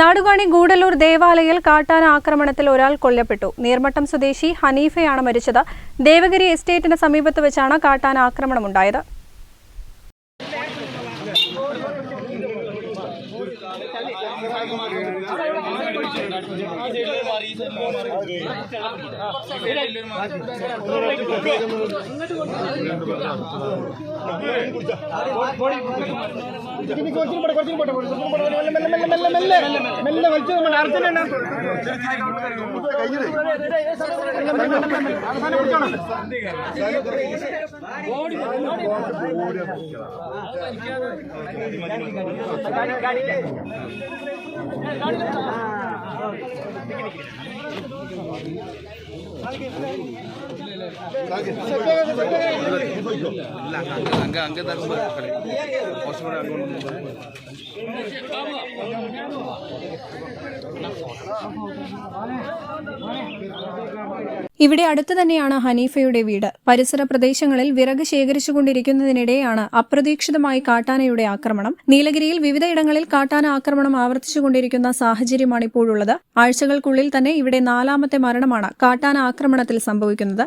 നാടുകാണി ഗൂഡല്ലൂർ ദേവാലയിൽ കാട്ടാന ആക്രമണത്തിൽ ഒരാൾ കൊല്ലപ്പെട്ടു. നീർമട്ടം സ്വദേശി ഹനീഫയാണ് മരിച്ചത്. ദേവഗിരി എസ്റ്റേറ്റിന് സമീപത്ത് വെച്ചാണ് കാട്ടാന ആക്രമണമുണ്ടായത്. കുറച്ചും കൂടെ, കുറച്ചും കൂടെ, മെല്ലെ, മെല്ലെ, മെല്ലെ, മെല്ലെ, മെല്ലെ, മെല്ലെ വലിച്ച് നമ്മൾ അർജന്റീന. മെല്ലെ, ഇവിടെ അടുത്തു തന്നെയാണ് ഹനീഫയുടെ വീട്. പരിസര പ്രദേശങ്ങളിൽ വിറക് ശേഖരിച്ചുകൊണ്ടിരിക്കുന്നതിനിടെയാണ് അപ്രതീക്ഷിതമായി കാട്ടാനയുടെ ആക്രമണം. നീലഗിരിയിൽ വിവിധയിടങ്ങളിൽ കാട്ടാന ആക്രമണം ആവർത്തിച്ചുകൊണ്ടിരിക്കുന്ന സാഹചര്യമാണ് ഇപ്പോഴുള്ളത് ആഴ്ചകൾക്കുള്ളിൽ തന്നെ ഇവിടെ നാലാമത്തെ മരണമാണ് കാട്ടാന ആക്രമണത്തിൽ സംഭവിക്കുന്നത്.